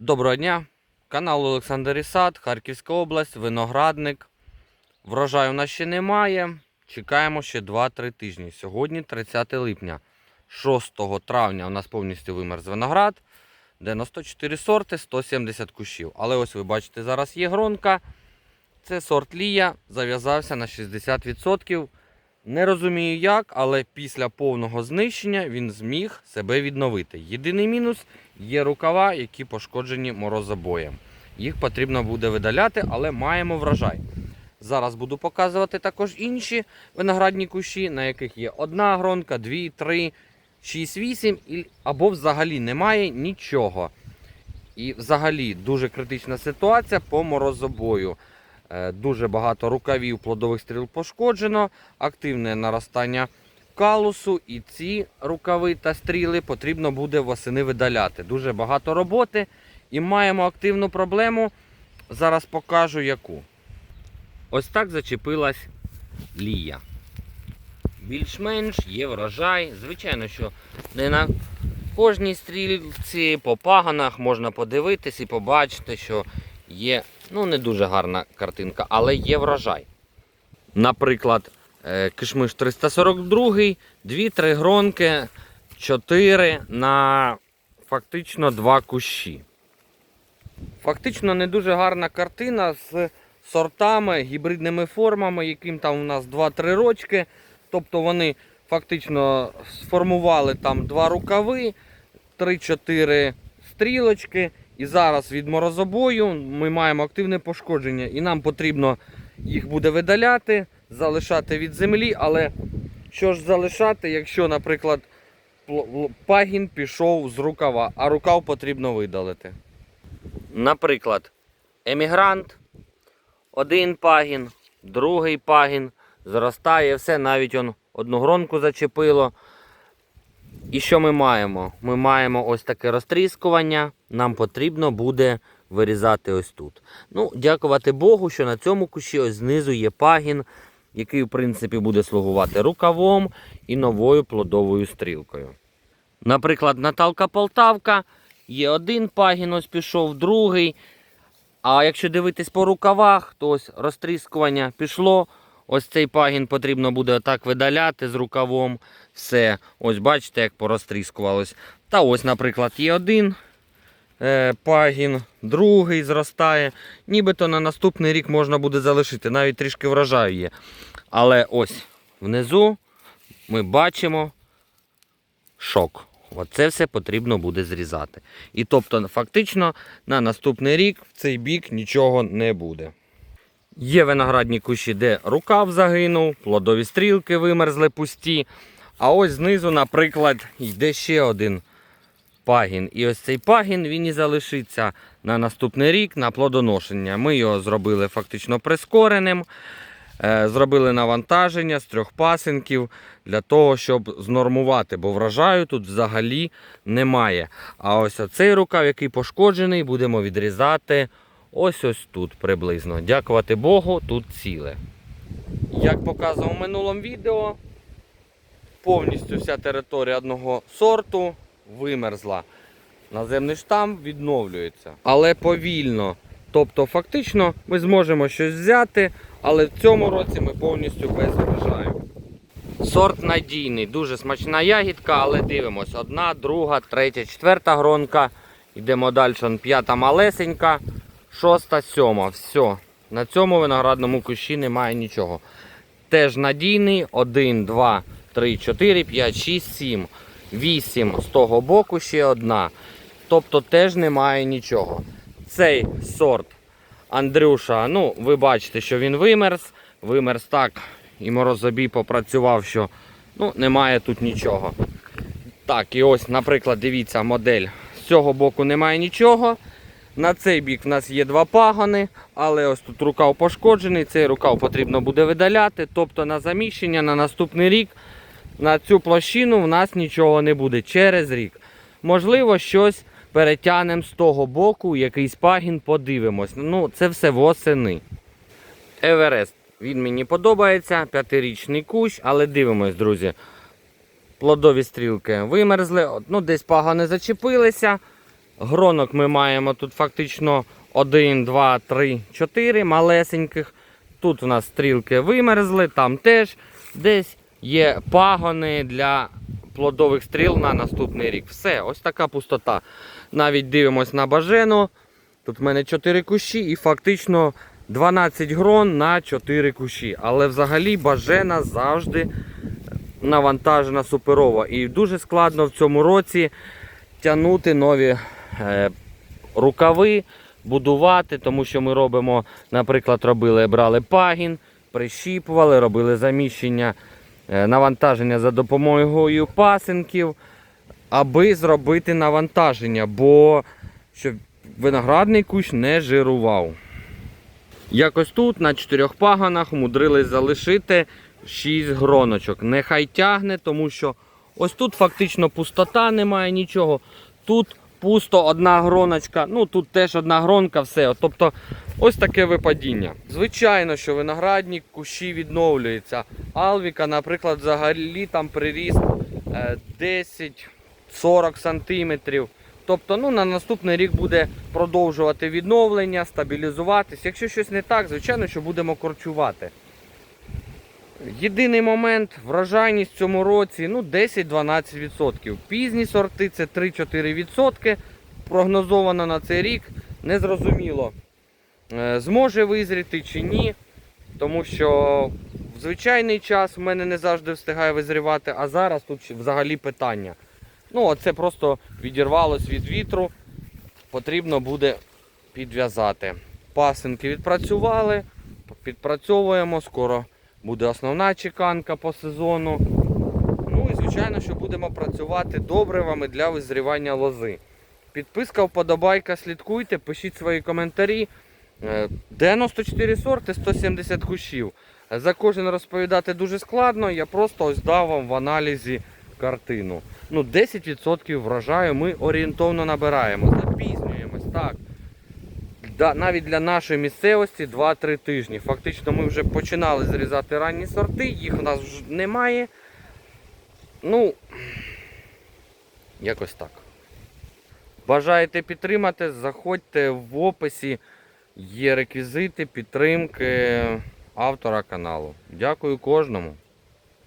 Доброго дня! Канал Олександр Ісад, Харківська область, виноградник. Врожаю у нас ще немає. Чекаємо ще 2-3 тижні. Сьогодні 30 липня. 6 травня у нас повністю вимерз виноград. 94 сорти, 170 кущів. Але ось ви бачите, зараз є гронка. Це сорт Лія. Зав'язався на 60%. Не розумію як, але після повного знищення він зміг себе відновити. Єдиний мінус є рукава, які пошкоджені морозобоєм. Їх потрібно буде видаляти, але маємо врожай. Зараз буду показувати також інші виноградні кущі, на яких є одна гронка, дві, три, шість, вісім, або взагалі немає нічого. І взагалі дуже критична ситуація по морозобою. Е, Дуже багато рукавів плодових стріл пошкоджено, активне наростання калусу, і ці рукави та стріли потрібно буде восени видаляти. Дуже багато роботи і маємо активну проблему. Зараз покажу яку. Ось так зачепилась лія. Більш-менш є врожай. Звичайно, що не на кожній стрільці по паганах можна подивитись і побачити, що є ну, не дуже гарна картинка, але є врожай. Наприклад, е, кишмиш 342, 2-3 гронки, 4 на фактично 2 кущі. Фактично не дуже гарна картина з сортами, гібридними формами, яким там у нас 2-3 рочки. Тобто вони фактично сформували там два рукави, 3-4 стрілочки. І зараз від морозобою ми маємо активне пошкодження. І нам потрібно їх буде видаляти, залишати від землі. Але що ж залишати, якщо, наприклад, пагін пішов з рукава, а рукав потрібно видалити. Наприклад, емігрант, один пагін, другий пагін, зростає все, навіть он одну гронку зачепило. І що ми маємо? Ми маємо ось таке розтріскування. Нам потрібно буде вирізати ось тут. Ну, дякувати Богу, що на цьому кущі ось знизу є пагін, який, в принципі, буде слугувати рукавом і новою плодовою стрілкою. Наприклад, Наталка Полтавка є один пагін, ось пішов, другий. А якщо дивитись по рукавах, то ось розтріскування пішло. Ось цей пагін потрібно буде отак видаляти з рукавом. Все. Ось бачите, як порозтріскувалось. Та ось, наприклад, є один е, пагін, другий зростає. Нібито на наступний рік можна буде залишити. Навіть трішки врожаю є. Але ось внизу ми бачимо шок. Оце все потрібно буде зрізати. І тобто, фактично, на наступний рік в цей бік нічого не буде. Є виноградні кущі, де рукав загинув, плодові стрілки вимерзли пусті. А ось знизу, наприклад, йде ще один пагін. І ось цей пагін він і залишиться на наступний рік на плодоношення. Ми його зробили фактично прискореним. Е, Зробили навантаження з трьох пасинків для того, щоб знормувати, бо врожаю тут взагалі немає. А ось оцей рукав, який пошкоджений, будемо відрізати ось ось тут приблизно. Дякувати Богу, тут ціле. Як показував в минулому відео, повністю вся територія одного сорту вимерзла. Наземний штам відновлюється, але повільно. Тобто, фактично, ми зможемо щось взяти, але в цьому році ми повністю без врожаю. Сорт надійний, дуже смачна ягідка, але дивимось. Одна, друга, третя, четверта гронка. Йдемо далі, п'ята малесенька, шоста, сьома. Все. На цьому виноградному кущі немає нічого. Теж надійний. 1, 2, 3, 4, 5, 6, 7, 8 з того боку ще одна. Тобто теж немає нічого. Цей сорт Андрюша, ну, ви бачите, що він вимерз. Вимерз так, і морозобій попрацював, що ну, немає тут нічого. Так, і ось, наприклад, дивіться, модель. З цього боку немає нічого. На цей бік в нас є два пагони, але ось тут рукав пошкоджений, цей рукав потрібно буде видаляти. Тобто на заміщення на наступний рік на цю площину в нас нічого не буде через рік. Можливо, щось перетягнемо з того боку, якийсь пагін, подивимось. Ну, це все восени. Еверест. Він мені подобається, п'ятирічний кущ, але дивимось, друзі. Плодові стрілки вимерзли, ну десь пагони зачепилися. Гронок ми маємо тут фактично 1, 2, 3, 4 малесеньких. Тут у нас стрілки вимерзли, там теж десь є пагони для плодових стріл на наступний рік. Все, ось така пустота. Навіть дивимось на бажену. Тут в мене 4 кущі і фактично 12 грон на 4 кущі. Але взагалі бажена завжди навантажена суперово. І дуже складно в цьому році тягнути нові рукави, будувати, тому що ми робимо, наприклад, робили, брали пагін, прищіпували, робили заміщення е, навантаження за допомогою пасинків, аби зробити навантаження, бо щоб виноградний кущ не жирував. Якось тут на чотирьох паганах мудрились залишити 6 гроночок. Нехай тягне, тому що ось тут фактично пустота, немає нічого. Тут пусто одна гроночка, ну тут теж одна гронка, все. Тобто ось таке випадіння. Звичайно, що виноградні кущі відновлюються. Алвіка, наприклад, взагалі там приріст е, 10-40 сантиметрів. Тобто ну, на наступний рік буде продовжувати відновлення, стабілізуватись. Якщо щось не так, звичайно, що будемо корчувати. Єдиний момент врожайність в цьому році ну, 10-12%. Пізні сорти це 3-4%. Прогнозовано на цей рік. Незрозуміло, е, зможе визріти чи ні. Тому що в звичайний час в мене не завжди встигає визрівати, а зараз тут взагалі питання. Ну, оце просто відірвалось від вітру. Потрібно буде підв'язати. Пасинки відпрацювали, підпрацьовуємо, скоро буде основна чеканка по сезону. Ну і звичайно, що будемо працювати добривами для визрівання лози. Підписка, вподобайка, слідкуйте, пишіть свої коментарі. Е, 94 сорти, 170 кущів. За кожен розповідати дуже складно, я просто ось дав вам в аналізі картину. Ну, 10% врожаю ми орієнтовно набираємо. Запізнюємось, так. Навіть для нашої місцевості 2-3 тижні. Фактично ми вже починали зрізати ранні сорти, їх у нас вже немає. Ну, якось так. Бажаєте підтримати, заходьте в описі. Є реквізити підтримки автора каналу. Дякую кожному.